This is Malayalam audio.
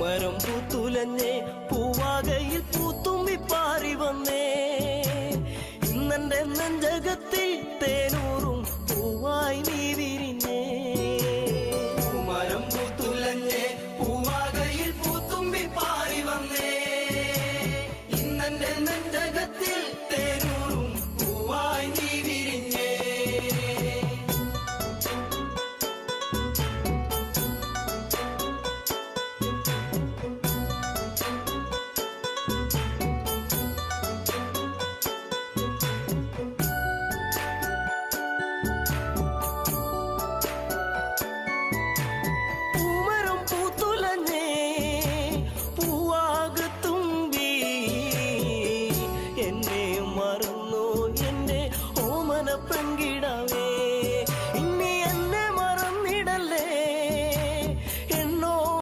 മരം പൂത്തുലഞ്ഞ് പൂവാകയിൽ പൂത്തുമ്പി പാറി വന്നേ. ഇന്നെ നെഞ്ചകത്തിൽ തേനൂറും তোমার